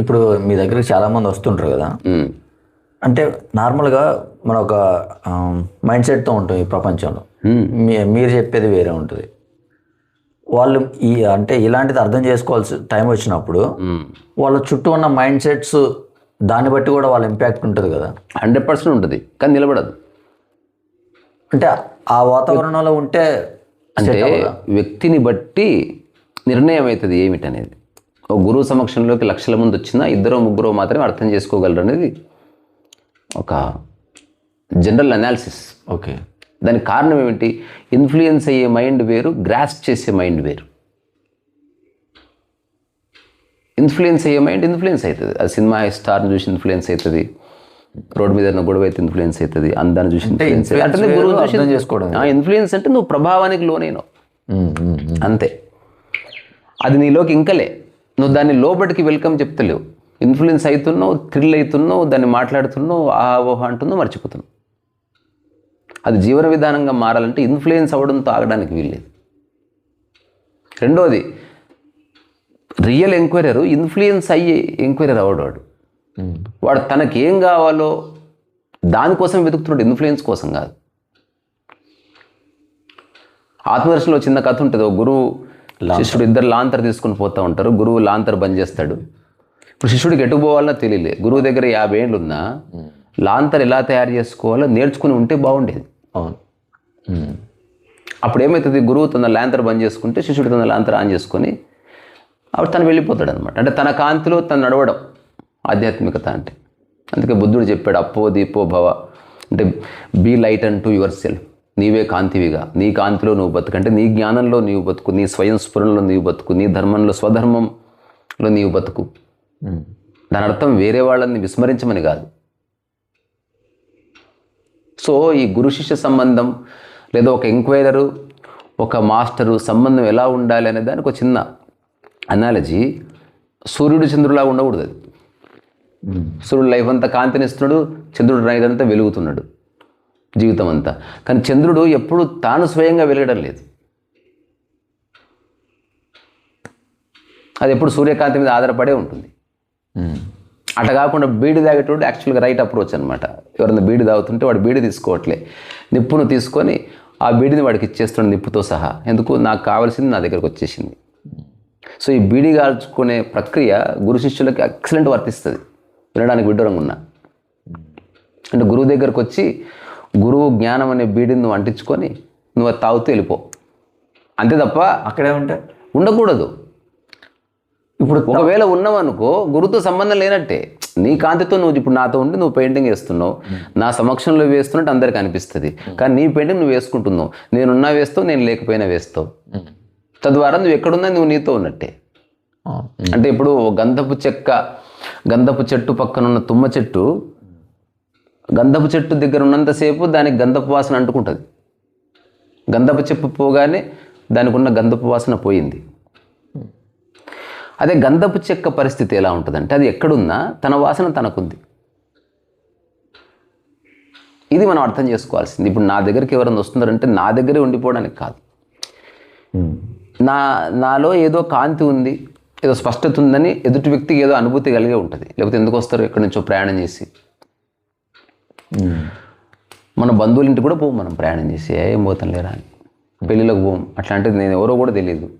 ఇప్పుడు మీ దగ్గరికి చాలామంది వస్తుంటారు కదా. అంటే నార్మల్గా మన ఒక మైండ్ సెట్తో ఉంటాం ఈ ప్రపంచంలో. మీ మీరు చెప్పేది వేరే ఉంటుంది. వాళ్ళు ఈ అంటే ఇలాంటిది అర్థం చేసుకోవాల్సి టైం వచ్చినప్పుడు. వాళ్ళ చుట్టూ ఉన్న మైండ్ సెట్స్ దాన్ని బట్టి కూడా వాళ్ళ ఇంపాక్ట్ ఉంటుంది కదా. హండ్రెడ్ పర్సెంట్ ఉంటుంది కానీ నిలబడదు. అంటే ఆ వాతావరణంలో ఉంటే అంటే వ్యక్తిని బట్టి నిర్ణయం అవుతుంది ఏమిటనేది. గురువు సమక్షంలోకి లక్షల మంది వచ్చినా ఇద్దరో ముగ్గురో మాత్రమే అర్థం చేసుకోగలరు అనేది ఒక జనరల్ అనాలిసిస్ ఓకే. దానికి కారణం ఏమిటి? ఇన్ఫ్లుయెన్స్ అయ్యే మైండ్ వేరు గ్రాస్ప్ చేసే మైండ్ వేరు. ఇన్ఫ్లుయెన్స్ అయ్యే మైండ్ ఇన్ఫ్లుయెన్స్ అవుతుంది. అది సినిమా స్టార్ని చూసి ఇన్ఫ్లుయెన్స్ అవుతుంది. రోడ్ మీద గొడవ అయితే ఇన్ఫ్లుయెన్స్ అవుతుంది. అందాన్ని చూసి ఇన్ఫ్లుయెన్స్ అంటే గురువు వేరు, చూసి అర్థం చేసుకోవడం ఇన్ఫ్లుయెన్స్ అంటే నువ్వు ప్రభావానికి లోనైనావు. అంతే. అది నీలోకి ఇంకలే. నువ్వు దాన్ని లోపలికి వెల్కమ్ చెప్తలేవు. ఇన్ఫ్లుయెన్స్ అవుతున్నావు థ్రిల్ అవుతున్నావు దాన్ని మాట్లాడుతున్నావు ఆహోహ ఓహా అంటున్నావు మర్చిపోతున్నావు. అది జీవన విధానంగా మారాలంటే ఇన్ఫ్లుయెన్స్ అవ్వడంతో ఆగడానికి వీల్లేదు. రెండోది రియల్ ఎంక్వైరరు ఇన్ఫ్లుయెన్స్ అయ్యి ఎంక్వైరర్ అవ్వడు వాడు. వాడు తనకి ఏం కావాలో దానికోసం వెతుకుతున్నాడు ఇన్ఫ్లుయెన్స్ కోసం కాదు. ఆత్మదర్శనలో చిన్న కథ ఉంటుంది ఒక గురువు శిష్యుడు ఇద్దరు లాంతర్ తీసుకుని పోతూ ఉంటారు. గురువు లాంతర్ బంద్ చేస్తాడు. ఇప్పుడు శిష్యుడికి ఎటు పోవాలన్నా తెలియలే. గురువు దగ్గర యాభై ఏళ్ళు ఉన్నా లాంతర్ ఎలా తయారు చేసుకోవాలో నేర్చుకుని ఉంటే బాగుండేది. అవును. అప్పుడు ఏమవుతుంది గురువు తన లాంతర్ బంద్ చేసుకుంటే శిష్యుడు తన లాంతర్ ఆన్ చేసుకొని అప్పుడు తను వెళ్ళిపోతాడు అనమాట అంటే తన కాంతిలో తను నడవడం ఆధ్యాత్మికత అంటే. అందుకే బుద్ధుడు చెప్పాడు అప్పో దీపో భవ. అంటే be light and to yourself. నీవే కాంతివిగా. నీ కాంతిలో నువ్వు బతుకు అంటే నీ జ్ఞానంలో నీవు బతుకు నీ స్వయం స్ఫురణలో నీవు బతుకు నీ ధర్మంలో స్వధర్మంలో నీవు బతుకు. దాని అర్థం వేరే వాళ్ళని విస్మరించమని కాదు. సో ఈ గురు శిష్య సంబంధం లేదా ఒక ఎంక్వైరరు ఒక మాస్టరు సంబంధం ఎలా ఉండాలి అనే దానికి ఒక చిన్న అనాలజీ సూర్యుడు చంద్రులా ఉండకూడదు అది. సూర్యుడు లైఫ్ అంతా కాంతినిస్తున్నాడు చంద్రుడు అంతా వెలుగుతున్నాడు. జీవితం అంతా కానీ చంద్రుడు ఎప్పుడు తాను స్వయంగా వెలగడం లేదు. అది ఎప్పుడు సూర్యకాంతి మీద ఆధారపడే ఉంటుంది. ఉమ్. అట్లా కాకుండా బీడి తాగేటోడు యాక్చువల్గా రైట్ అప్రోచ్ అనమాట ఎవరైనా బీడి తాగుతుంటే వాడు బీడి తీసుకోవట్లే. నిప్పును తీసుకొని ఆ బీడిని వాడికి ఇచ్చేస్తున్నాడు నిప్పుతో సహా. ఎందుకు? నాకు కావాల్సింది నా దగ్గరకు వచ్చేసింది. సో ఈ బీడి కాల్చుకునే ప్రక్రియ గురు శిష్యులకి ఎక్సలెంట్ వర్తిస్తుంది. వినడానికి విడ్డూరంగా ఉన్నా. అంటే గురువు దగ్గరకు వచ్చి గురువు జ్ఞానం అనే బీడిని నువ్వు అంటించుకొని నువ్వు అది తాగుతూ వెళ్ళిపో. అంతే తప్ప అక్కడే ఉంటే? ఉండకూడదు. ఇప్పుడు ఒకవేళ ఉన్నావనుకో గురుతో సంబంధం లేనట్టే. నీ కాంతితో నువ్వు ఇప్పుడు నాతో ఉండి నువ్వు పెయింటింగ్ వేస్తున్నావు. నా సమక్షంలో వేస్తున్నట్టు అందరికి అనిపిస్తుంది. కానీ నీ పెయింటింగ్ నువ్వు వేసుకుంటున్నావు. నేనున్నా వేస్తావు నేను లేకపోయినా వేస్తావు. తద్వారా నువ్వు ఎక్కడున్నా నువ్వు నీతో ఉన్నట్టే. అంటే ఇప్పుడు గంధపు చెక్క గంధపు చెట్టు పక్కన ఉన్న తుమ్మ చెట్టు గంధపు చెట్టు దగ్గర ఉన్నంతసేపు దానికి గంధపు వాసన అంటుకుంటుంది. గంధపు చెప్పు పోగానే దానికి ఉన్న గంధపు వాసన పోయింది. అదే గంధపు చెక్క పరిస్థితి ఎలా ఉంటుందంటే అది ఎక్కడున్నా తన వాసన తనకుంది. ఇది మనం అర్థం చేసుకోవాల్సింది. ఇప్పుడు నా దగ్గరికి ఎవరైనా వస్తున్నారంటే నా దగ్గరే ఉండిపోవడానికి కాదు. నా నాలో ఏదో కాంతి ఉంది ఏదో స్పష్టత ఉందని ఎదుటి వ్యక్తికి ఏదో అనుభూతి కలిగే ఉంటుంది. లేకపోతే ఎందుకు వస్తారు ఎక్కడి నుంచో ప్రయాణం చేసి. మన బంధువుల ఇంటికి కూడా పోం మనం ప్రయాణం చేసి "ఏ, పోతాం లేరా? అని. పెళ్ళిళ్ళకి పోం. అట్లాంటిది నేను ఎవరో కూడా తెలియదు.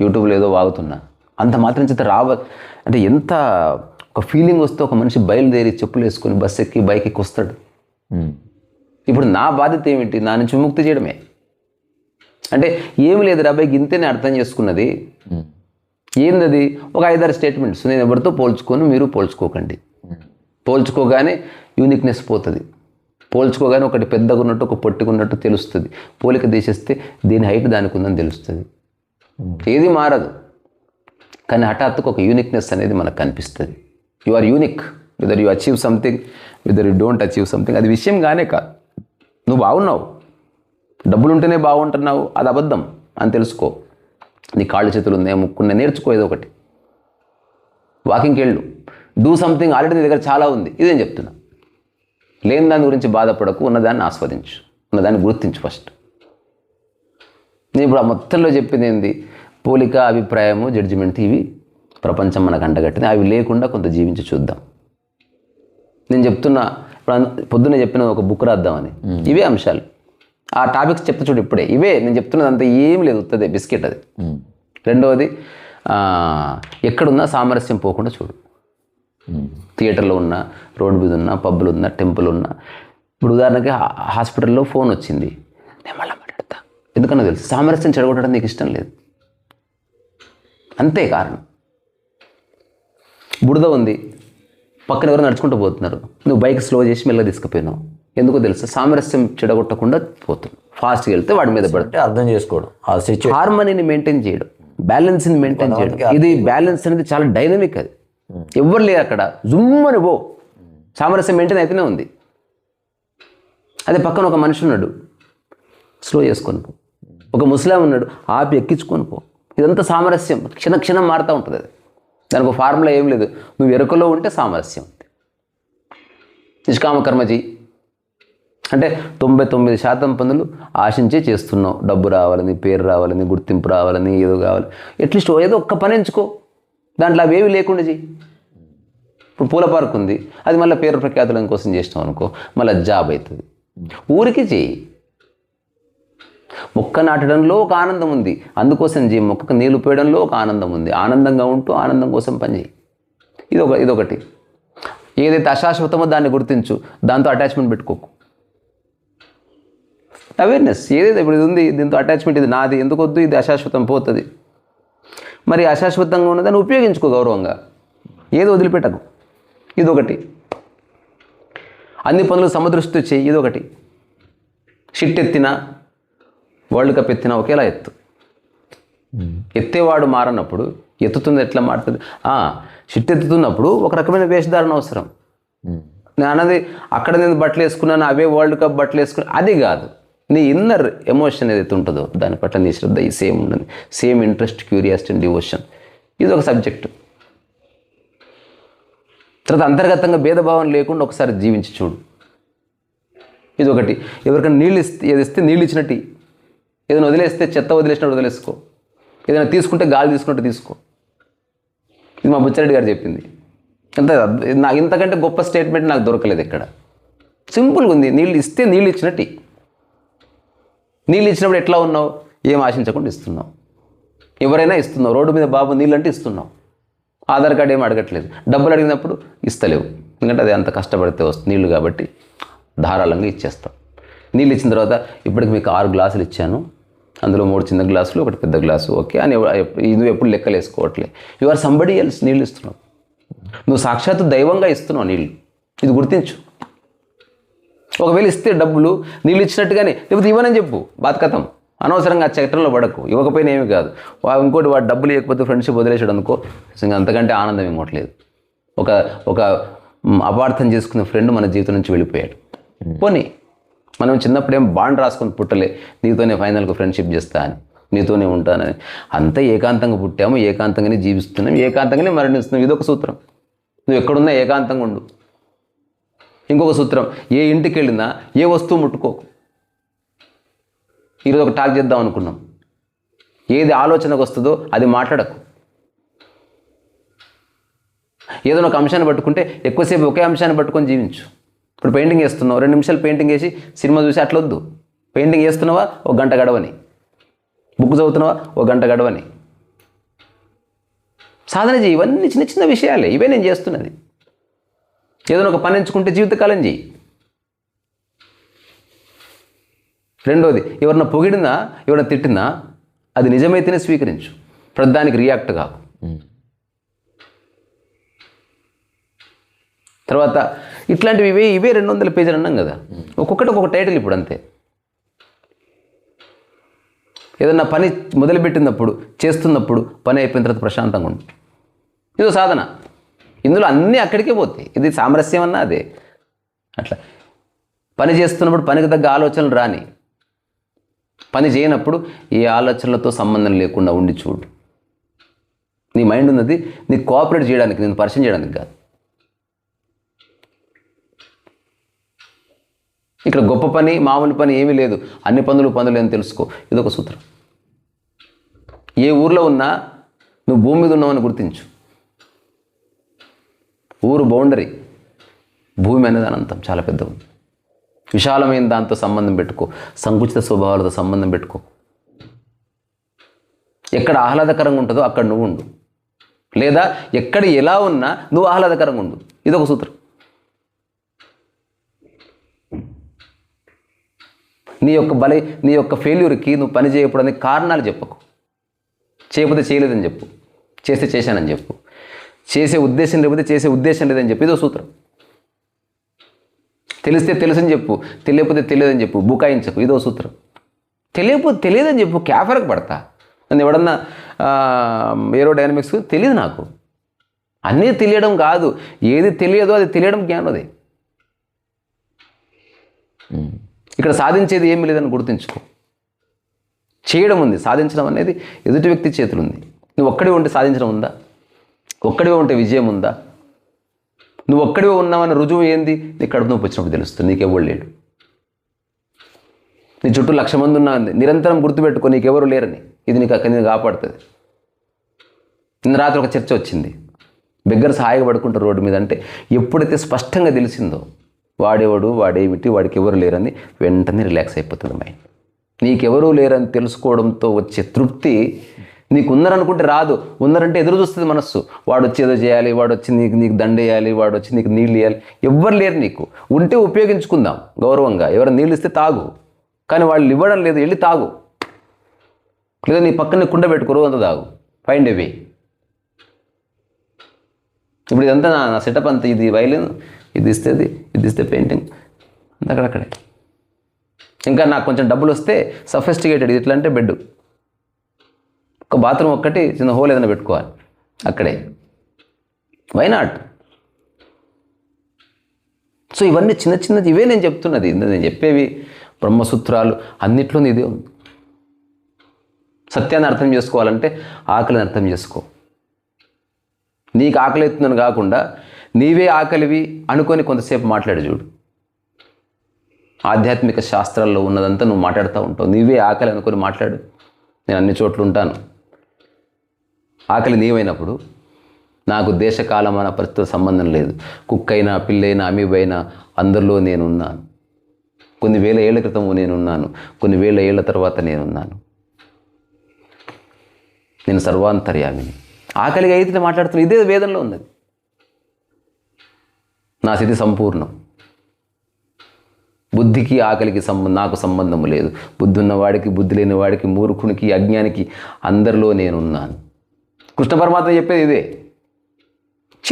యూట్యూబ్లో ఏదో వాగుతున్నా. అంత మాత్రం చేత రావ అంటే ఎంత ఒక ఫీలింగ్ వస్తే ఒక మనిషి బయలుదేరి చెప్పులు వేసుకొని బస్ ఎక్కి బైక్ ఎక్కి వస్తాడు. ఇప్పుడు నా బాధ్యత ఏమిటి? నా నుంచి విముక్తి చేయడమే. అంటే ఏమి లేదు రాబాయ్ ఇంతేనే అర్థం చేసుకున్నది. ఏందది? ఒక ఐదారు స్టేట్మెంట్స్ నేను ఎవరితో పోల్చుకొని? మీరు పోల్చుకోకండి. పోల్చుకోగానే యూనిక్నెస్ పోతుంది. పోల్చుకోగానే ఒకటి పెద్దగా ఉన్నట్టు ఒక పొట్టుకున్నట్టు తెలుస్తుంది. పోలిక తీసేస్తే దీని హైట్ దానికి ఉందని తెలుస్తుంది ఏది మారదు. కానీ హఠాత్తుకు ఒక యూనిక్నెస్ అనేది మనకు కనిపిస్తుంది. You are unique whether you achieve something whether you don't achieve something అది విషయం కానే కాదు. నువ్వు బాగున్నావు. డబ్బులు ఉంటేనే బాగుంటున్నావు. అది అబద్ధం అని తెలుసుకో. నీ కాళ్ళు చేతులు ఉన్నాయి ముక్కున్నాయి నేర్చుకో ఏదో ఒకటి వాకింగ్కి వెళ్ళు. డూ సంథింగ్ ఆల్రెడీ నీ దగ్గర చాలా ఉంది. ఇదేం చెప్తున్నా? లేని దాని గురించి బాధపడకు ఉన్నదాన్ని ఆస్వాదించు ఉన్నదాన్ని గుర్తించు ఫస్ట్ నేను ఇప్పుడు ఆ మొత్తంలో చెప్పింది ఏంది? పోలిక అభిప్రాయము జడ్జిమెంట్ ఇవి ప్రపంచం మనకు అంటగట్టింది. అవి లేకుండా కొంత జీవించి చూద్దాం. నేను చెప్తున్నా ఇప్పుడు పొద్దున్న చెప్పిన ఒక బుక్ రాద్దామని. ఇవే అంశాలు. ఆ టాపిక్స్ చెప్తా చూడు ఇప్పుడే. ఇవే నేను చెప్తున్నది అంత ఏం లేదు ఉత్తదే బిస్కెట్ అది. రెండవది ఎక్కడున్నా సామరస్యం పోకుండా చూడు. థియేటర్లో ఉన్నా రోడ్డు మీద ఉన్నా పబ్బులు ఉన్నా టెంపుల్ ఉన్నా. ఇప్పుడు ఉదాహరణకి హాస్పిటల్లో ఫోన్ వచ్చింది. నేను మళ్ళీ మాట్లాడతా. ఎందుకన్నా తెలుసు. సామరస్యం చెడగొట్టడం నీకు ఇష్టం లేదు. అంతే కారణం. బురద ఉంది. పక్కన ఎవరు నడుచుకుంటూ పోతున్నారు. నువ్వు బైక్ స్లో చేసి మెల్లగా తీసుకుపోయినావు. ఎందుకో తెలుసు. సామరస్యం చెడగొట్టకుండా పోతున్నావు. ఫాస్ట్గా వెళ్తే వాడి మీద పడతావు అంటే అర్థం చేసుకోవడం. హార్మనీని మెయింటైన్ చేయడం. బ్యాలెన్స్ని మెయింటైన్ చేయడం. ఇది బ్యాలెన్స్ అనేది చాలా డైనమిక్ అది. ఎవ్వరు లేరు అక్కడ. జుమ్మని పో. సామరస్యం మెయింటైన్ అయితేనే ఉంది. అదే పక్కన ఒక మనిషి ఉన్నాడు. స్లో చేసుకొని పో. ఒక ముస్లాం ఉన్నాడు. ఆపి ఎక్కించుకొని పో. ఇదంతా సామరస్యం. క్షణ క్షణం మారుతూ ఉంటుంది అది. దానికి ఒక ఫార్ములా ఏం లేదు. నువ్వు ఎరుకలో ఉంటే సామరస్యం. ఉంది నిష్కామ కర్మజీ. అంటే తొంభై తొమ్మిది శాతం పనులు ఆశించే చేస్తున్నావు. డబ్బు రావాలని పేరు రావాలని గుర్తింపు రావాలని ఏదో కావాలి. అట్లీస్ట్ ఏదో ఒక్క పని ఎంచుకో. దాంట్లో అవేవి లేకుండా చెయ్యి. ఇప్పుడు పూల పార్క్ ఉంది. అది మళ్ళీ పేరు ప్రఖ్యాతుల కోసం చేసినాం అనుకో మళ్ళీ జాబ్ అవుతుంది. ఊరికి చెయ్యి. మొక్క నాటడంలో ఒక ఆనందం ఉంది. అందుకోసం చెయ్యి. మొక్కకు నీళ్ళు పోయడంలో ఒక ఆనందం ఉంది. ఆనందంగా ఉంటూ ఆనందం కోసం పని ఇది ఇదొక ఇదొకటి ఏదైతే అశాశ్వతమో దాన్ని గుర్తించు. దాంతో అటాచ్మెంట్ పెట్టుకోకు. అవేర్నెస్. ఏదైతే ఇప్పుడు ఇది ఉంది దీంతో అటాచ్మెంట్ ఇది నాది. ఎందుకు వద్దు ఇది అశాశ్వతం పోతుంది. మరి అశాశ్వతంగా ఉన్నదాన్ని ఉపయోగించుకో గౌరవంగా. ఏదో వదిలిపెట్టకు. ఇదొకటి. అన్ని పనులు సమదృష్టితో చేయి. ఇదొకటి. షిట్ ఎత్తినా వరల్డ్ కప్ ఎత్తినా ఒకేలా ఎత్తు. ఎత్తేవాడు మారనప్పుడు ఎత్తుతుంది ఎట్లా మారుతుంది? షిట్ ఎత్తుతున్నప్పుడు ఒక రకమైన వేషధారణ అవసరం. నేను అన్నది అక్కడ నేను బట్టలు వేసుకున్నాను అవే వరల్డ్ కప్ బట్టలు వేసుకున్నా అది కాదు. నీ ఇన్నర్ ఎమోషన్ ఏదైతే ఉంటుందో దాని పట్ల నీ శ్రద్ధ ఈ సేమ్ ఉండదు same interest curiosity and devotion ఇది ఒక సబ్జెక్టు తర్వాత అంతర్గతంగా భేదభావం లేకుండా ఒకసారి జీవించి చూడు. ఇది ఒకటి. ఎవరికైనా నీళ్ళు ఇస్తే ఏది ఇస్తే నీళ్ళు ఇచ్చినట్టు. ఏదైనా వదిలేస్తే చెత్త వదిలేసినట్టు వదిలేసుకో. ఏదైనా తీసుకుంటే గాలి తీసుకున్నట్టు తీసుకో. ఇది మా బుచ్చారెడ్డి గారు చెప్పింది. ఎంత నాకు ఇంతకంటే గొప్ప స్టేట్మెంట్ నాకు దొరకలేదు ఇక్కడ. సింపుల్గా ఉంది. నీళ్ళు ఇస్తే నీళ్ళు ఇచ్చినట్టు. నీళ్ళు ఇచ్చినప్పుడు ఎట్లా ఉన్నావు? ఏం ఆశించకుండా ఇస్తున్నావు. ఎవరైనా ఇస్తున్నావు. రోడ్డు మీద బాబు నీళ్ళు అంటే ఇస్తున్నావు. ఆధార్ కార్డు ఏం అడగట్లేదు. డబ్బులు అడిగినప్పుడు ఇస్తలేవు. ఎందుకంటే అది అంత కష్టపడితే వస్తుంది నీళ్ళు కాబట్టి ధారాళంగా ఇచ్చేస్తాం. నీళ్ళు ఇచ్చిన తర్వాత ఇప్పటికి మీకు ఆరు గ్లాసులు ఇచ్చాను. అందులో మూడు చిన్న గ్లాసులు ఒకటి పెద్ద గ్లాసు. ఓకే అని ఇది ఎప్పుడు లెక్కలు వేసుకోవట్లే. యు ఆర్ సంబడి ఎల్స్ నీళ్ళు ఇస్తున్నావు. నువ్వు సాక్షాత్తు దైవంగా ఇస్తున్నావు నీళ్ళు. ఇది గుర్తించు. ఒకవేళ ఇస్తే డబ్బులు నీళ్ళు ఇచ్చినట్టుగానే లేకపోతే ఇవ్వనని చెప్పు బాత్కతం. అనవసరంగా ఆ చట్టంలో పడకు. ఇవ్వకపోయినా ఏమి కాదు. వా- ఇంకోటి వాడు డబ్బులు ఇవ్వకపోతే ఫ్రెండ్షిప్ వదిలేసాడు అనుకో ఇంకా అంతకంటే ఆనందం ఇవ్వట్లేదు ఒక ఒక అపార్థం చేసుకున్న ఫ్రెండ్ మన జీవితం నుంచి వెళ్ళిపోయాడు. పోనీ మనం చిన్నప్పుడు ఏం బాండ్ రాసుకొని పుట్టలే నీతోనే ఫైనల్గా ఫ్రెండ్షిప్ చేస్తా అని నీతోనే ఉంటానని. అంతా ఏకాంతంగా పుట్టాము ఏకాంతంగానే జీవిస్తున్నాం ఏకాంతంగానే మరణిస్తున్నాం. ఇదొక సూత్రం. నువ్వు ఎక్కడున్నా ఏకాంతంగా ఉండు. ఇంకొక సూత్రం ఏ ఇంటికి వెళ్ళినా ఏ వస్తువు ముట్టుకోకు. ఈరోజు ఒక టాక్ చేద్దాం అనుకున్నాం. ఏది ఆలోచనకు వస్తుందో అది మాట్లాడకు. ఏదో ఒక అంశాన్ని పట్టుకుంటే ఎక్కువసేపు ఒకే అంశాన్ని పట్టుకొని జీవించు. ఇప్పుడు పెయింటింగ్ వేస్తున్నావు రెండు నిమిషాలు పెయింటింగ్ వేసి సినిమా చూసి అట్లొద్దు. పెయింటింగ్ వేస్తున్నావా? ఒక గంట గడవని. బుక్ చదువుతున్నావా? ఒక గంట గడవని. సాధన చేయి ఇవన్నీ చిన్న చిన్న విషయాలే. ఇవే నేను చేస్తున్నది. ఏదైనా ఒక పని ఎంచుకుంటే జీవితకాలం చేయి రెండోది ఎవరన్నా పొగిడినా ఎవరన్నా తిట్టినా అది నిజమైతేనే స్వీకరించు. ప్రదానికి రియాక్ట్ కాకు. తర్వాత ఇట్లాంటివి ఇవే ఇవే రెండు వందల పేజీలు అన్నాం కదా. ఒక్కొక్కటి ఒక్కొక్క టైటిల్ ఇప్పుడు అంతే. ఏదన్నా పని మొదలుపెట్టినప్పుడు చేస్తున్నప్పుడు పని అయిపోయిన తర్వాత ప్రశాంతంగా ఉండు. ఇదో సాధన. ఇందులో అన్నీ అక్కడికే పోతాయి. ఇది సామరస్యం అన్నా అదే. అట్లా. పని చేస్తున్నప్పుడు పనికి తగ్గ ఆలోచనలు రాని. పని చేయనప్పుడు ఏ ఆలోచనలతో సంబంధం లేకుండా ఉండి చూడు. నీ మైండ్ ఉన్నది నీకు కోఆపరేట్ చేయడానికి నేను పరిచయం చేయడానికి కాదు. ఇక్కడ గొప్ప పని మామూలు పని ఏమీ లేదు. అన్ని పనులు పనులు అని తెలుసుకో? ఇదొక సూత్రం. ఏ ఊర్లో ఉన్నా నువ్వు భూమి మీద ఉన్నావని గుర్తించు. ఊరు బౌండరీ. భూమి అనేది అనంతం చాలా పెద్ద ఉంది. విశాలమైన దాంతో సంబంధం పెట్టుకో సంకుచిత స్వభావాలతో సంబంధం పెట్టుకో. ఎక్కడ ఆహ్లాదకరంగా ఉంటుందో అక్కడ నువ్వు ఉండు. లేదా ఎక్కడ ఎలా ఉన్నా నువ్వు ఆహ్లాదకరంగా ఉండు. ఇది ఒక సూత్రం. నీ యొక్క బలి నీ యొక్క ఫెయిల్యూర్కి నువ్వు పని చేయకపోవడానికి కారణాలు చెప్పకు. చేయకపోతే చేయలేదని చెప్పు. చేస్తే చేశానని చెప్పు. చేసే ఉద్దేశం లేకపోతే చేసే ఉద్దేశం లేదని చెప్పి. ఇదో సూత్రం. తెలిస్తే తెలుసని చెప్పు తెలియకపోతే తెలియదని చెప్పు బుకాయించకు. ఇదో సూత్రం. తెలియకపోతే తెలియదని చెప్పు క్యాఫర్కి పడతా. నన్ను ఎవడన్నా ఏరోడైనమిక్స్ తెలియదు నాకు. అన్నీ తెలియడం కాదు. ఏది తెలియదో అది తెలియడం జ్ఞానదే. ఇక్కడ సాధించేది ఏమీ లేదని గుర్తుంచుకో. చేయడం ఉంది. సాధించడం అనేది ఎదుటి వ్యక్తి చేతులు ఉంది. నువ్వు ఒక్కడే ఉంటే సాధించడం ఉందా? ఒక్కడివే ఉంటే విజయం ఉందా? నువ్వు ఒక్కడివే ఉన్నావని రుజువు ఏంది? నీ కడుపు నొప్పి వచ్చినప్పుడు తెలుస్తుంది నీకెవరు లేడు. నీ చుట్టూ లక్ష మంది ఉన్నా నిరంతరం గుర్తుపెట్టుకో నీకెవరు లేరని. ఇది నీకు అక్కడి నేను కాపాడుతుంది. నిన్న రాత్రి ఒక చర్చ వచ్చింది. బిగ్గర సహాయగా పడుకుంటారు రోడ్డు మీద అంటే ఎప్పుడైతే స్పష్టంగా తెలిసిందో వాడేవాడు వాడేమిటి వాడికి ఎవరు లేరని వెంటనే రిలాక్స్ అయిపోతుంది మైండ్. నీకెవరూ లేరని తెలుసుకోవడంతో వచ్చే తృప్తి నీకు ఉన్నారనుకుంటే రాదు. ఉన్నారంటే ఎదురు చూస్తుంది మనస్సు. వాడు వచ్చి ఏదో చేయాలి వాడు వచ్చి నీకు నీకు దండేయాలి వాడు వచ్చి నీకు నీళ్ళు ఇవ్వాలి ఎవ్వరు లేరు నీకు. ఉంటే ఉపయోగించుకుందాం గౌరవంగా. ఎవరు నీళ్ళు ఇస్తే తాగు. కానీ వాళ్ళు ఇవ్వడం లేదు వెళ్ళి తాగు. లేదా నీ పక్కనే కుండ పెట్టుకోరు అంత తాగు. ఫైండ్ ఏ వే ఇప్పుడు ఇదంతా నా నా సెటప్ అంతా. ఇది వైలిన్ ఇది ఇస్తే ఇది ఇస్తే పెయింటింగ్ అక్కడక్కడే. ఇంకా నాకు కొంచెం డబ్బులు వస్తే సఫెస్టికేటెడ్ ఇది ఎట్లా అంటే బెడ్ ఒక బాత్రూమ్ ఒక్కటి చిన్న హోల్ ఏదైనా పెట్టుకోవాలి. అక్కడే. వై నాట్ సో ఇవన్నీ చిన్న చిన్నది ఇవే నేను చెప్తున్నది. నేను చెప్పేవి బ్రహ్మసూత్రాలు అన్నిట్లోనే ఇదే. ఉంది సత్యాన్ని అర్థం చేసుకోవాలంటే ఆకలిని అర్థం చేసుకో. నీకు ఆకలి ఎత్తుందని కాకుండా నీవే ఆకలివి అనుకొని కొంతసేపు మాట్లాడు చూడు. ఆధ్యాత్మిక శాస్త్రాల్లో ఉన్నదంతా నువ్వు మాట్లాడుతూ ఉంటావు. నీవే ఆకలి అనుకొని మాట్లాడు. నేను అన్ని చోట్ల ఉంటాను. ఆకలి నీవైనప్పుడు నాకు దేశకాలమైన పరిస్థితుల సంబంధం లేదు. కుక్కైనా పిల్లైనా అమీబైనా అందరిలో నేనున్నాను. కొన్ని వేల ఏళ్ళ క్రితం నేనున్నాను. కొన్ని వేల ఏళ్ళ తర్వాత నేనున్నాను. నేను సర్వాంతర్యామిని. ఆకలిగా అయితే మాట్లాడుతున్నా ఇదే వేదంలో ఉన్నది. నా స్థితి సంపూర్ణం. బుద్ధికి ఆకలికి సంబంధం నాకు సంబంధం లేదు. బుద్ధి ఉన్నవాడికి బుద్ధి లేని వాడికి మూర్ఖునికి అజ్ఞానికి అందరిలో నేనున్నాను. కృష్ణ పరమాత్మ చెప్పేది ఇదే.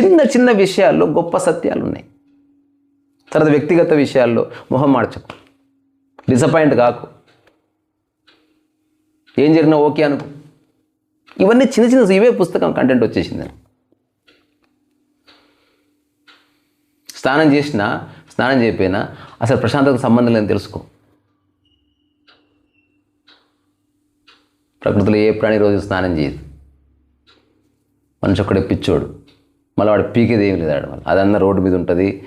చిన్న చిన్న విషయాల్లో గొప్ప సత్యాలు ఉన్నాయి. తర్వాత వ్యక్తిగత విషయాల్లో మొహం మార్చకు. డిసప్పాయింట్ కాకు. ఏం జరిగినా ఓకే అనుకో. ఇవన్నీ చిన్న చిన్న ఇవే పుస్తకం కంటెంట్ వచ్చేసింది. స్నానం చేసినా స్నానం చేయకపోయినా అసలు ప్రశాంతతకు సంబంధం లేదని తెలుసుకో. ప్రకృతిలో ఏ ప్రాణి రోజు స్నానం చేయదు. మనిషి ఒక్కడే పిచ్చోడు. మళ్ళీ వాడు పీకేది ఏం లేదు ఆడ మళ్ళీ. అదన్నా రోడ్డు మీద ఉంటుంది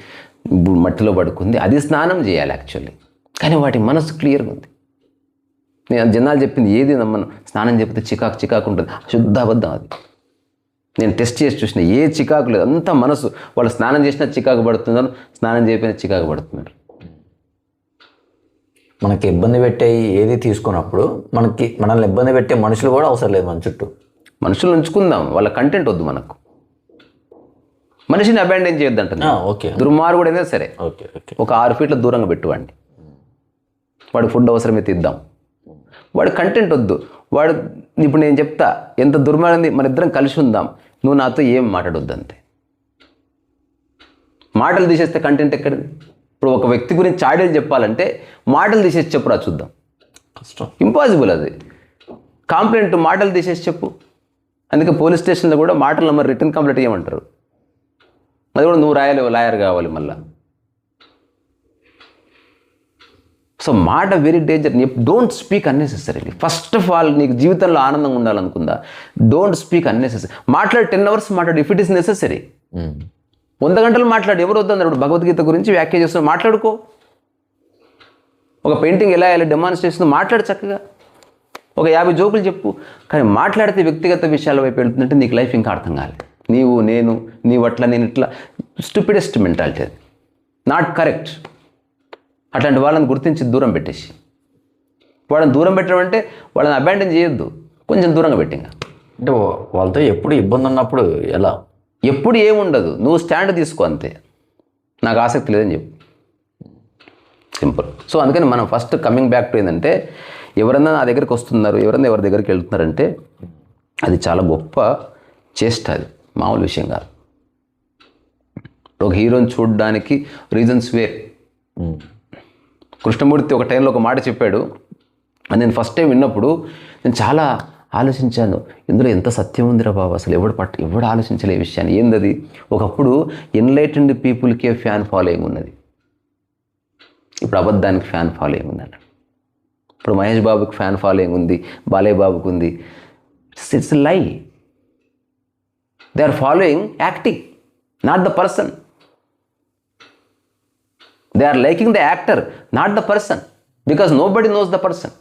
మట్టిలో పడుకుంది. అది స్నానం చేయాలి యాక్చువల్లీ. కానీ వాటి మనసు క్లియర్గా ఉంది. నేను జనాలు చెప్పింది ఏది నమ్మను. స్నానం చెప్తే చికాకు చికాకు ఉంటుంది. శుద్ధబద్ధం అది. నేను టెస్ట్ చేసి చూసిన ఏ చికాకు లేదు. అంత మనసు. వాళ్ళు స్నానం చేసినా చికాకు పడుతున్నారు స్నానం చేయకపోయినా చికాకు పడుతున్నారు. మనకి ఇబ్బంది పెట్టే ఏది తీసుకున్నప్పుడు మనకి మనల్ని ఇబ్బంది పెట్టే మనుషులు కూడా అవసరం లేదు మన చుట్టూ. మనుషులు ఉంచుకుందాం. వాళ్ళ కంటెంట్ వద్దు మనకు. మనిషిని అబాండన్ చేయొద్దంటుంది. ఓకే. దుర్మార్గుడైనా సరే ఓకే ఓకే. ఒక ఆరు ఫీట్ల దూరంగా పెట్టువాడిని వాడికి ఫుడ్ అవసరమైతే ఇద్దాం వాడి కంటెంట్ వద్దు. వాడు ఇప్పుడు నేను చెప్తా ఎంత దుర్మార్గంది మన ఇద్దరం కలిసి ఉందాం. నువ్వు నాతో ఏం మాట్లాడొద్దు అంతే మాటలు తీసేస్తే కంటెంట్ ఎక్కడిది? ఇప్పుడు ఒక వ్యక్తి గురించి చాడీలు చెప్పాలంటే మాటలు తీసేసి చెప్పురా చూద్దాం. కష్టం. ఇంపాసిబుల్ అది. కంప్లైంట్ మాటలు తీసేసి చెప్పు. అందుకే పోలీస్ స్టేషన్లో కూడా మాటలు మరి రిటర్న్ కంప్లైంట్ చేయమంటారు అది కూడా నువ్వు రాయాలి లాయర్ కావాలి మళ్ళా. సో మాట very danger don't speak unnecessarily first of all నీకు జీవితంలో ఆనందంగా ఉండాలనుకుందా? డోంట్ స్పీక్ అన్నెసెసరీ మాట్లాడి టెన్ అవర్స్ మాట్లాడు ఇఫ్ ఇట్ ఇస్ నెసెసరీ వంద గంటలు మాట్లాడు ఎవరు వద్దన్నారు ఇప్పుడు భగవద్గీత గురించి వ్యాఖ్య చేస్తున్నా మాట్లాడుకో. ఒక పెయింటింగ్ ఎలా వేయాలి డెమాన్స్ట్రేషన్ మాట్లాడు చక్కగా. ఒక యాభై జోకులు చెప్పు. కానీ మాట్లాడితే వ్యక్తిగత విషయాల వైపు వెళ్తుందంటే నీకు లైఫ్ ఇంకా అర్థం కాలేదు. నీవు నేను నీ అట్లా నేను ఇట్లా స్టూపిడెస్ట్ మెంటాలిటీ అది. నాట్ కరెక్ట్ అట్లాంటి వాళ్ళని గుర్తించి దూరం పెట్టేసి. వాళ్ళని దూరం పెట్టడం అంటే వాళ్ళని అబాండన్ చేయొద్దు. కొంచెం దూరంగా పెట్టింగా అంటే వాళ్ళతో ఎప్పుడు ఇబ్బంది ఉన్నప్పుడు ఎలా? ఎప్పుడు ఏముండదు నువ్వు స్టాండ్ తీసుకో అంతే. నాకు ఆసక్తి లేదని చెప్పు. సింపుల్ సో అందుకని మనం ఫస్ట్ కమింగ్ బ్యాక్ టు ఏంటంటే ఎవరన్నా నా దగ్గరికి వస్తున్నారు ఎవరన్నా ఎవరి దగ్గరికి వెళ్తున్నారంటే అది చాలా గొప్ప చేష్ట అది మామూలు విషయం కాదు. ఒక హీరోని చూడడానికి రీజన్స్ వేర్ కృష్ణమూర్తి ఒక టైంలో ఒక మాట చెప్పాడు అది నేను ఫస్ట్ టైం విన్నప్పుడు నేను చాలా ఆలోచించాను ఇందులో ఎంత సత్యం ఉందిరా బాబు? అసలు ఎవడు పట్టు ఎవడు ఆలోచించలే విషయాన్ని? ఏందది? ఒకప్పుడు ఎన్లైటెండ్ పీపుల్కే ఫ్యాన్ ఫాలోయింగ్ ఉన్నది. ఇప్పుడు అబద్ధానికి ఫ్యాన్ ఫాలోయింగ్ ఉంది ఇప్పుడు మహేష్ బాబుకి ఫ్యాన్ ఫాలోయింగ్ ఉంది బాలయ్య బాబుకి ఉంది. It's lie they are following acting not the person they are liking the actor not the person because nobody knows the person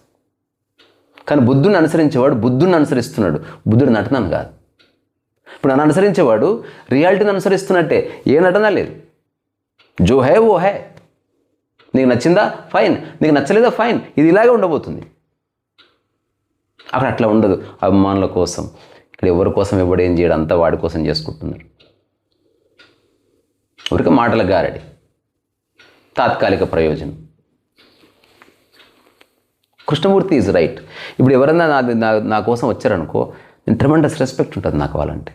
కానీ బుద్ధుని అనుసరించేవాడు బుద్ధుని అనుసరిస్తున్నాడు. బుద్ధుడు నటనను కాదు. ఇప్పుడు నన్ను అనుసరించేవాడు రియాలిటీని అనుసరిస్తున్నట్టే ఏ నటన లేదు. జో హే ఓ హే. నీకు నచ్చిందా? ఫైన్ నీకు నచ్చలేదా? ఫైన్ ఇది ఇలాగే ఉండబోతుంది. అక్కడ అట్లా ఉండదు. అభిమానుల కోసం. ఇక్కడ ఎవరి కోసం ఎవడు ఏం చేయడం అంతా వాడి కోసం చేసుకుంటున్నారు. ఎవరికి మాటల గారడి. తాత్కాలిక ప్రయోజనం. కృష్ణమూర్తి ఈజ్ రైట్ ఇప్పుడు ఎవరన్నా నా నా కోసం వచ్చారనుకో నేను ట్రమండస్ రెస్పెక్ట్ ఉంటుంది నాకు వాళ్ళంటే.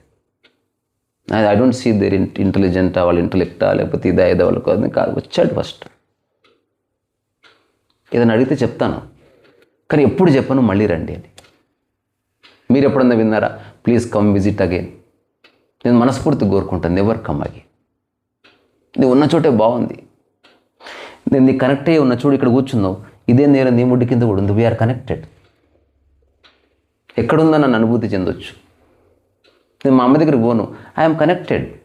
I don't see their intelligent వాళ్ళు ఇంటలెక్టా లేకపోతే ఇదా ఏదో వాళ్ళకు కాదు. వచ్చాడు ఫస్ట్ ఏదైనా అడిగితే చెప్తాను. కానీ ఎప్పుడు చెప్పను మళ్ళీ రండి అని. మీరు ఎప్పుడన్నా విన్నారా? Please come visit again. నేను మనస్ఫూర్తి కోరుకుంటాను నెవర్ కమ్ అగైన్. నువ్వు ఉన్న చోటే బాగుంది. నేను నీ కనెక్ట్ అయ్యి ఉన్న చూడు ఇక్కడ కూర్చున్నావు. ఇదే నేను నీ ముడ్డి కింద కూడా ఉంది వీఆర్ కనెక్టెడ్ ఎక్కడుందో నన్ను అనుభూతి చెందొచ్చు. నేను మా అమ్మ దగ్గరికి పోను. ఐఎమ్ కనెక్టెడ్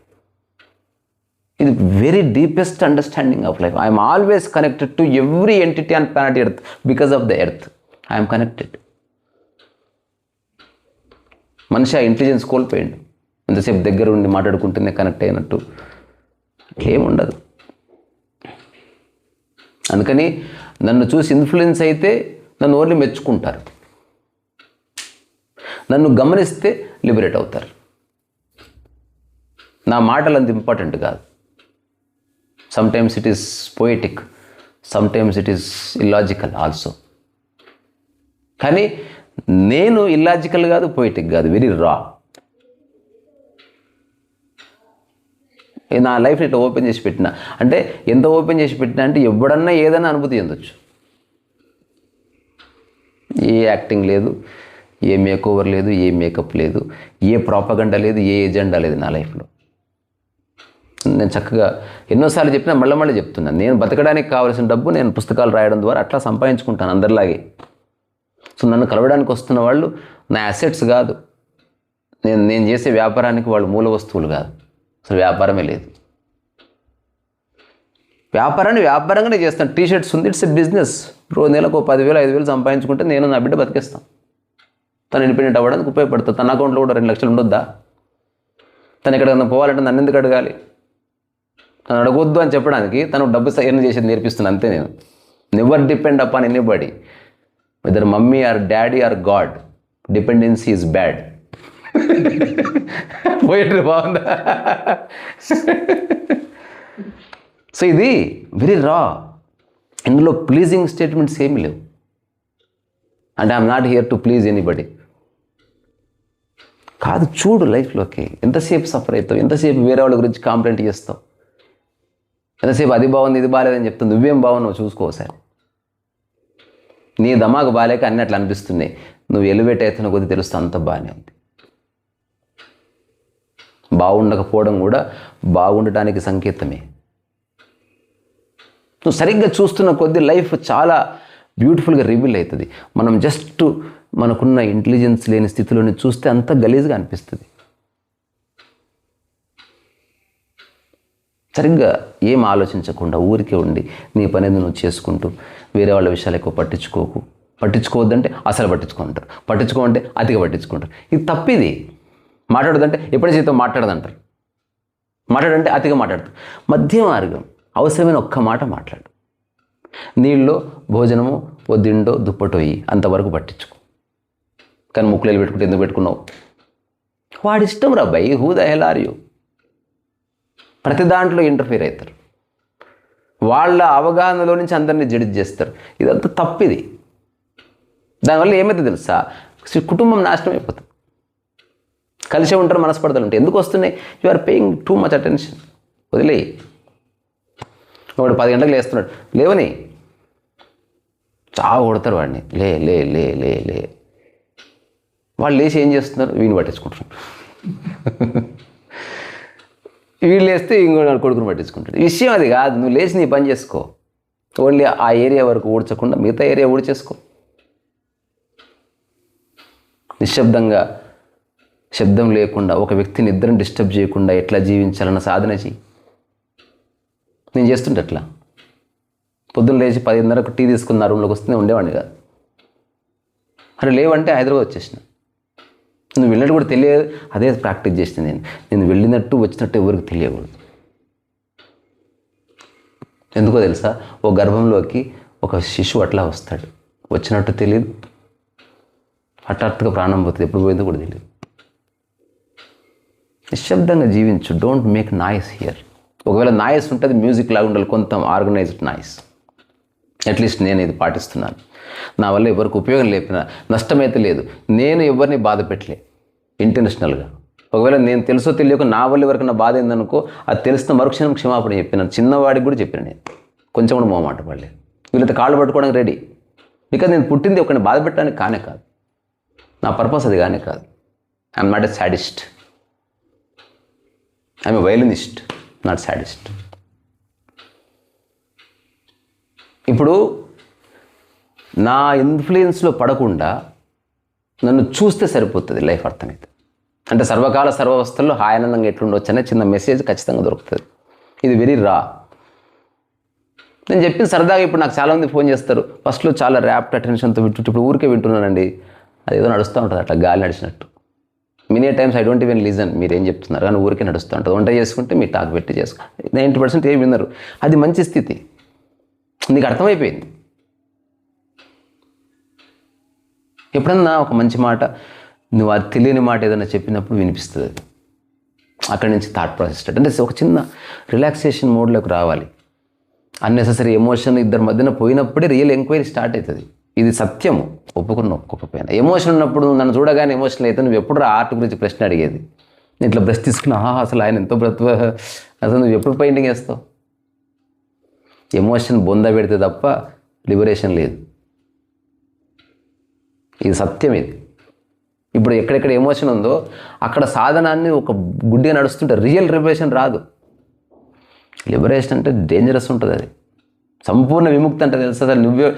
ఇది very deepest understanding of life I'm always connected to every entity and planet earth because of the earth I'm connected మనిషి ఆ ఇంటెలిజెన్స్ కోల్పోయిండు. ఎంతసేపు దగ్గర ఉండి మాట్లాడుకుంటేనే కనెక్ట్ అయినట్టు. ఏముండదు అందుకని నన్ను చూసి ఇన్ఫ్లుయెన్స్ అయితే నన్ను ఓన్లీ మెచ్చుకుంటారు. నన్ను గమనిస్తే లిబరేట్ అవుతారు. నా మాటలు అంత ఇంపార్టెంట్ కాదు. Sometimes it is poetic sometimes it is illogical also కానీ నేను ఇల్లాజికల్ కాదు పోయిటిక్ కాదు వెరీ రా నా లైఫ్ ఇట్లా ఓపెన్ చేసి పెట్టిన. అంటే ఎంత ఓపెన్ చేసి పెట్టినా అంటే ఎవడన్నా ఏదైనా అనుభూతి చెందొచ్చు. ఏ యాక్టింగ్ లేదు ఏ మేకోవర్ లేదు ఏ మేకప్ లేదు ఏ ప్రాపగండ లేదు ఏ ఎజెండా లేదు నా లైఫ్లో నేను చక్కగా ఎన్నోసార్లు చెప్పినా మళ్ళీ మళ్ళీ చెప్తున్నాను. నేను బతకడానికి కావాల్సిన డబ్బు నేను పుస్తకాలు రాయడం ద్వారా అట్లా సంపాదించుకుంటాను అందరిలాగే. సో నన్ను కలవడానికి వస్తున్న వాళ్ళు నా అసెట్స్ కాదు. నేను నేను చేసే వ్యాపారానికి వాళ్ళు మూల వస్తువులు కాదు. అసలు వ్యాపారమే లేదు. వ్యాపారాన్ని వ్యాపారంగానే చేస్తాను. టీ షర్ట్స్ ఉంది. ఇట్స్ ఎ బిజినెస్ రోజు నెలకు ఒక పదివేలు ఐదు వేలు సంపాదించుకుంటే నేను నా బిడ్డ బతికేస్తాను తను ఇండిపెండెంట్ అవ్వడానికి ఉపయోగపడుతుంది. తన అకౌంట్లో కూడా రెండు లక్షలు ఉండొద్దా? తను ఎక్కడికైనా పోవాలంటే నన్ను ఎందుకు అడగాలి? తను అడగొద్దు అని చెప్పడానికి తను డబ్బు సైన్ చేసేది నేర్పిస్తుంది అంతే నేను. Never depend upon anybody whether mummy or daddy or God dependency is bad పోయేట్టు బాగుందా? సో ఇది వెరీ రా ఇందులో ప్లీజింగ్ స్టేట్మెంట్స్ ఏమీ లేవు. And I'm not here to please anybody కాదు చూడు లైఫ్లోకి ఎంతసేపు సఫర్ అవుతావు? ఎంతసేపు వేరే వాళ్ళ గురించి కాంప్లైంట్ చేస్తావు? ఎంతసేపు అది బాగుంది ఇది బాగాలేదని చెప్తుంది. నువ్వేం బాగున్నావు చూసుకో సరే నీ దమాకు బాగాలేక అన్ని అట్లా అనిపిస్తున్నాయి. నువ్వు ఎలివేట్ అవుతున్న కొద్ది తెలుస్తా అంత బాగానే ఉంది. బాగుండకపోవడం కూడా బాగుండటానికి సంకేతమే. నువ్వు సరిగ్గా చూస్తున్న కొద్దీ లైఫ్ చాలా బ్యూటిఫుల్గా రివీల్ అవుతుంది. మనం జస్ట్ మనకున్న ఇంటెలిజెన్స్ లేని స్థితిలోని చూస్తే అంత గలీజ్గా అనిపిస్తుంది. సరిగ్గా ఏం ఆలోచించకుండా ఊరికే ఉండి నీ పని నువ్వు చేసుకుంటూ వేరే వాళ్ళ విషయాలు ఎక్కువ పట్టించుకోకు. పట్టించుకోవద్దంటే అసలు పట్టించుకుంటారు. పట్టించుకోమంటే అతిగా పట్టించుకుంటారు. ఇది తప్పిది. మాట్లాడదంటే ఎప్పటి చేతో మాట్లాడదంటారు. మాట్లాడంటే అతిగా మాట్లాడతారు. మధ్య మార్గం. అవసరమైన ఒక్క మాట మాట్లాడు. నీళ్ళలో భోజనము ఓ దిండో దుప్పటోయి అంతవరకు పట్టించుకో. కానీ ముక్కులు పెట్టుకుంటే ఎందుకు పెట్టుకున్నావు? వాడిష్టం రా by. Who the hell are you? ప్రతి దాంట్లో ఇంటర్ఫీర్ అవుతారు. వాళ్ళ అవగాహనలో నుంచి అందరినీ జడ్జ్ చేస్తారు. ఇదంతా తప్పిది. దానివల్ల ఏమైతే తెలుసా? కుటుంబం నాశనం అయిపోతుంది. కలిసే ఉంటారు మనస్పర్ధలు ఉంటాయి. ఎందుకు వస్తున్నాయి? You are paying too much attention వదిలే వాడు పది గంటలకు లేస్తున్నాడు. లేవని. చావు కొడతారు వాడిని. లే లే లే లే లే. వాళ్ళు లేచి ఏం చేస్తున్నారు? వీడిని పట్టించుకుంటున్నారు. వీళ్ళు లేస్తే ఇంకో కొడుకుని పట్టించుకుంటాడు. విషయం అది కాదు నువ్వు లేచి నీ పని చేసుకో. ఓన్లీ ఆ ఏరియా వరకు ఊడ్చకుండా మిగతా ఏరియా ఊడ్చేసుకో నిశ్శబ్దంగా శబ్దం లేకుండా ఒక వ్యక్తిని ఇద్దరం డిస్టర్బ్ చేయకుండా ఎట్లా జీవించాలన్న సాధన చేయి నేను చేస్తుంటే అట్లా పొద్దున్న లేచి పదిన్నరకు టీ తీసుకున్న రూమ్లోకి వస్తేనే ఉండేవాడిని కాదు. అరే లేవంటే హైదరాబాద్ వచ్చేసిన. నువ్వు వెళ్ళినట్టు కూడా తెలియదు. అదే ప్రాక్టీస్ చేసిన నేను. నేను వెళ్ళినట్టు వచ్చినట్టు ఎవరికి తెలియకూడదు. ఎందుకో తెలుసా? ఓ గర్భంలోకి ఒక శిశువు అట్లా వస్తాడు. వచ్చినట్టు తెలియదు హఠాత్తుగా ప్రాణం పోతుంది. ఎప్పుడు పోయిందో కూడా తెలియదు నిశ్శబ్దంగా జీవించు. డోంట్ మేక్ నాయిస్ హియర్ ఒకవేళ నాయిస్ ఉంటుంది మ్యూజిక్ లాగా ఉండాలి. కొంత ఆర్గనైజ్డ్ నాయిస్ అట్లీస్ట్ నేను ఇది పాటిస్తున్నాను. నా వల్ల ఎవరికి ఉపయోగం లేపిన నష్టమైతే లేదు. నేను ఎవరిని బాధ పెట్టలే. ఇంటర్నేషనల్గా ఒకవేళ నేను తెలుసో తెలియక నా వల్ల ఎవరికైనా బాధ ఏందనుకో అది తెలిసిన మరుక్షణం క్షమాపణ చెప్పిన చిన్నవాడికి కూడా చెప్పిన నేను. కొంచెం కూడా మొహమాట పడలేదు. వీళ్ళతో కాళ్ళు పట్టుకోవడానికి రెడీ. బికాజ్ నేను పుట్టింది ఒకరిని బాధ పెట్టడానికి కానే కాదు. నా పర్పస్ అది కానే కాదు. I'm not a sadist I'm a violinist not sadist ఇప్పుడు నా ఇన్ఫ్లుయెన్స్లో పడకుండా నన్ను చూస్తే సరిపోతుంది లైఫ్ అర్థమైతే. అంటే సర్వకాల సర్వవస్థల్లో హాయానందంగా ఎట్లుండొచ్చు అనే చిన్న మెసేజ్ ఖచ్చితంగా దొరుకుతుంది. ఇది వెరీ రా నేను చెప్పిన సరదాగా ఇప్పుడు నాకు చాలామంది ఫోన్ చేస్తారు. ఫస్ట్లో చాలా ర్యాప్ట్ అటెన్షన్తో వింటుంటే ఇప్పుడు ఊరికే వింటున్నానండి. అది ఏదో నడుస్తూ ఉంటుంది అట్లా గాలి నడిచినట్టు. Many times I don't even listen మీరు ఏం చెప్తున్నారు? కానీ ఊరికే నడుస్తూ ఉంటుంది. వంట చేసుకుంటే మీ టాక్ పెట్టి చేసుకో. నైంటీ పర్సెంట్ ఏం విన్నారు అది మంచి స్థితి. నీకు అర్థమైపోయింది. ఎప్పుడన్నా ఒక మంచి మాట నువ్వు అది తెలియని మాట ఏదైనా చెప్పినప్పుడు వినిపిస్తుంది. అది అక్కడి నుంచి థాట్ ప్రాసెస్ స్టార్ట్ అంటే ఒక చిన్న రిలాక్సేషన్ మోడ్లోకి రావాలి. అన్నెసెసరీ ఎమోషన్ ఇద్దరి మధ్యన పోయినప్పుడే రియల్ ఎంక్వైరీ స్టార్ట్ అవుతుంది ఇది సత్యము. ఒప్పుకున్న ఒప్పుకోకపోయినా. ఎమోషన్ ఉన్నప్పుడు నన్ను చూడగానే ఎమోషనల్ అయితే నువ్వు ఎప్పుడు ఆర్ట్ గురించి ప్రశ్న అడిగేది. ఇట్లా బ్రష్ తీసుకున్నా "ఆహా, అసలు ఆయన ఎంతో బ్రతు అసలు నువ్వు ఎప్పుడు పెయింటింగ్ వేస్తావు ఎమోషన్ బొంద పెడితే తప్ప లిబరేషన్ లేదు. ఇది సత్యం ఇది. ఇప్పుడు ఎక్కడెక్కడ ఎమోషన్ ఉందో అక్కడ సాధనాన్ని ఒక గుడ్డిగా నడుస్తుంటే రియల్ లిబరేషన్ రాదు. లిబరేషన్ అంటే డేంజరస్ ఉంటుంది అది. సంపూర్ణ విముక్తి అంటే తెలుసు అసలు నువ్వే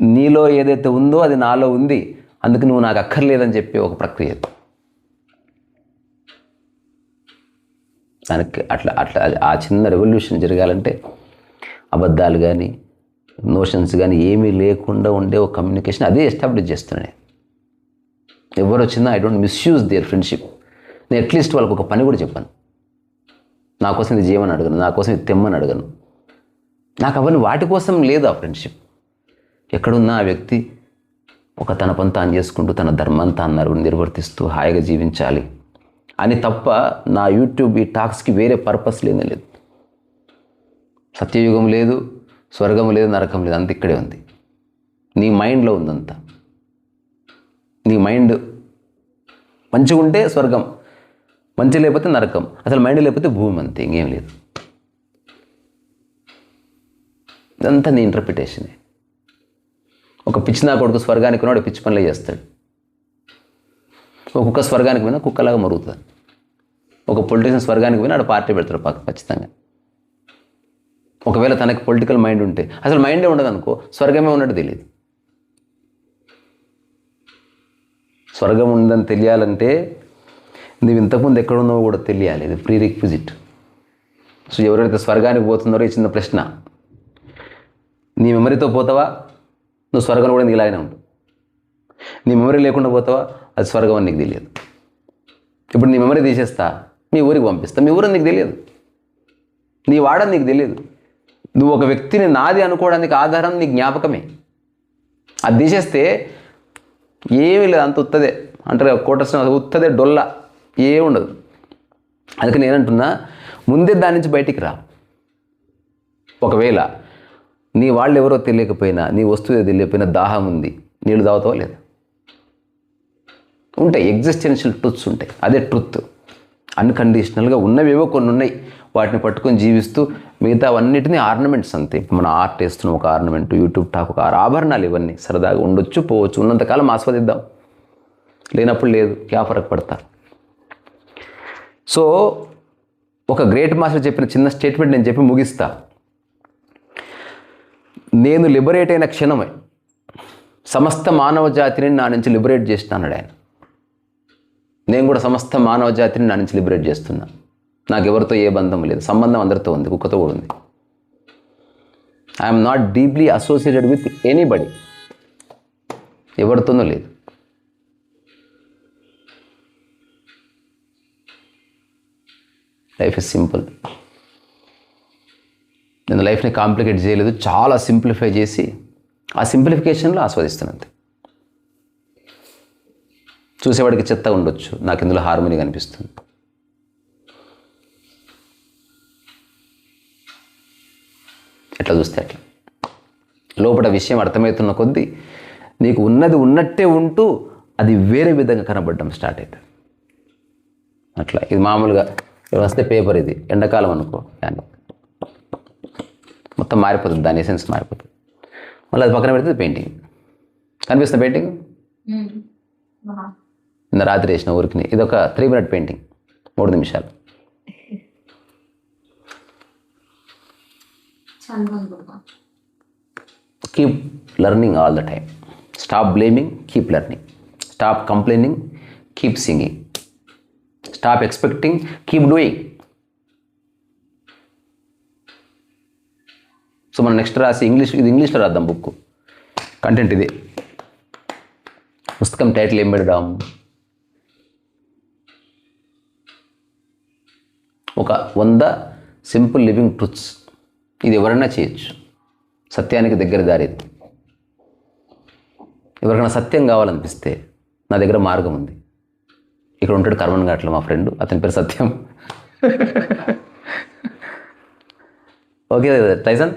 నీలో ఏదైతే ఉందో అది నాలో ఉంది. అందుకు నువ్వు నాకు అక్కర్లేదని చెప్పే ఒక ప్రక్రియ. దానికి అట్లా అట్లా ఆ చిన్న రెవల్యూషన్ జరగాలంటే అబద్ధాలు కానీ నోషన్స్ కానీ ఏమీ లేకుండా ఉండే ఒక కమ్యూనికేషన్ అదే ఎస్టాబ్లిష్ చేస్తున్నాను ఎవరు వచ్చినా I don't misuse their friendship. నేను అట్లీస్ట్ వాళ్ళకి ఒక పని కూడా చెప్పాను. నా కోసం ఇది చేయమని అడగను నా కోసం ఇది తెమ్మని అడగను. నాకు అవన్నీ వాటి కోసం లేదు ఆ ఫ్రెండ్షిప్. ఎక్కడున్నా ఆ వ్యక్తి ఒక తన పని తాను చేసుకుంటూ తన ధర్మాన్ని తాను నిర్వర్తిస్తూ హాయిగా జీవించాలి. అని తప్ప నా యూట్యూబ్ ఈ టాక్స్కి వేరే పర్పస్ లేనే లేదు. సత్యయుగం లేదు స్వర్గం లేదు నరకం లేదు అంత ఇక్కడే ఉంది. నీ మైండ్లో ఉందంతా. నీ మైండ్ మంచిగా ఉంటే స్వర్గం మంచి లేకపోతే నరకం అసలు మైండ్ లేకపోతే భూమి అంతే ఇంకేం లేదు. ఇదంతా నీ ఇంటర్ప్రిటేషనే ఒక పిచ్చి నా కొడుకు స్వర్గానికి ఉన్నాడు పిచ్చి పనులే చేస్తాడు. ఒక కుక్క స్వర్గానికి పోయినా కుక్కలాగా మరుగుతుంది. ఒక పొలిటీషియన్ స్వర్గానికి పోయినా ఆడ పార్టీ పెడతాడు పక్క ఖచ్చితంగా. ఒకవేళ తనకి పొలిటికల్ మైండ్ ఉంటే. అసలు మైండే ఉండదు అనుకో స్వర్గమే ఉన్నట్టు తెలియదు. స్వర్గం ఉందని తెలియాలంటే నువ్వు ఇంతకుముందు ఎక్కడున్నావో కూడా తెలియాలి. ఇది ప్రీ రిక్విజిట్ సో ఎవరైతే స్వర్గానికి పోతున్నారో ఈ చిన్న ప్రశ్న. నీ మెమరీతో పోతావా? నువ్వు స్వర్గం కూడా నీకు ఇలాగనే ఉంటావు నీ మెమరీ లేకుండా పోతావా? అది స్వర్గం అని నీకు తెలియదు. ఇప్పుడు నీ మెమరీ తీసేస్తా మీ ఊరికి పంపిస్తా. మీ ఊరు నీకు తెలియదు. నీ వాడని నీకు తెలియదు. నువ్వు ఒక వ్యక్తిని నాది అనుకోవడానికి ఆధారం నీ జ్ఞాపకమే. అది తీసేస్తే ఏమీ లేదు అంత ఉత్తదే. అంటారు కదా, ఉత్తదే డొల్ల. ఏముండదు ఉండదు. అందుకే నేనంటున్నా ముందే దాని నుంచి బయటికి రా. ఒకవేళ నీ వాళ్ళు ఎవరో తెలియకపోయినా నీ వస్తువు తెలియకపోయినా దాహం ఉంది నీళ్ళు తాగుతావా లేదా? ఉంటాయి ఎగ్జిస్టెన్షియల్ ట్రుత్స్ ఉంటాయి. అదే ట్రుత్ అన్కండిషనల్గా ఉన్నవేవో కొన్ని ఉన్నాయి. వాటిని పట్టుకొని జీవిస్తూ మిగతా అవన్నిటినీ ఆర్నమెంట్స్ అంతే. మన ఆర్ట్ వేస్తున్నాం ఒక ఆర్నమెంట్ యూట్యూబ్ టాక్ ఒక ఆభరణాలు ఇవన్నీ సరదాగా ఉండొచ్చు పోవచ్చు ఉన్నంతకాలం ఆస్వాదిద్దాం. లేనప్పుడు లేదు క్యా ఫరక్ పడతా. సో ఒక గ్రేట్ మాస్టర్ చెప్పిన చిన్న స్టేట్మెంట్ నేను చెప్పి ముగిస్తా. నేను లిబరేట్ అయిన క్షణమే సమస్త మానవ జాతిని నా నుంచి లిబరేట్ చేస్తున్నాడు ఆయన. నేను కూడా సమస్త మానవ జాతిని నా నుంచి లిబరేట్ చేస్తున్నాను నాకు ఎవరితో ఏ బంధం లేదు. సంబంధం అందరితో ఉంది. కుక్కతో కూడా ఉంది. I'm not deeply associated with anybody ఎవరితోనూ లేదు. లైఫ్ ఇస్ సింపుల్ నేను లైఫ్ని కాంప్లికేట్ చేయలేదు. చాలా సింప్లిఫై చేసి ఆ సింప్లిఫికేషన్లో ఆస్వాదిస్తున్నది చూసేవాడికి చెత్త ఉండొచ్చు. నాకు ఇందులో హార్మోని కనిపిస్తుంది. ఎట్లా చూస్తే అట్లా. లోపల విషయం అర్థమవుతున్న కొద్దీ నీకు ఉన్నది ఉన్నట్టే ఉంటూ అది వేరే విధంగా కనబడడం స్టార్ట్ అవుతుంది అట్లా. ఇది మామూలుగా వస్తే పేపర్ ఇది. ఎండాకాలం అనుకో. దాన్ని మొత్తం మారిపోతుంది. దాని ఎసెన్స్ మారిపోతుంది. మళ్ళీ అది పక్కన పెడితే పెయింటింగ్. కనిపిస్తుంది పెయింటింగ్? నిన్న రాత్రి వేసిన ఊరికి ఇది ఒక త్రీ మినిట్ పెయింటింగ్ మూడు నిమిషాలు. Keep learning all the time stop blaming keep learning stop complaining keep singing stop expecting keep doing so మనం నెక్స్ట్ రాసి ఇంగ్లీష్ ఇది ఇంగ్లీష్లో రాద్దాం బుక్ కంటెంట్ ఇదే. పుస్తకం టైటిల్ ఏం పెడదాం? ఒక వంద సింపుల్ లివింగ్ ట్రూత్స్ ఇది ఎవరైనా చేయొచ్చు. సత్యానికి దగ్గర దారి. ఎవరికైనా సత్యం కావాలనిపిస్తే నా దగ్గర మార్గం ఉంది. ఇక్కడ ఉంటాడు కర్మన్ ఘాట్లో మా ఫ్రెండ్. అతని పేరు Satyam. Okay Tyson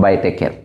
bye take care.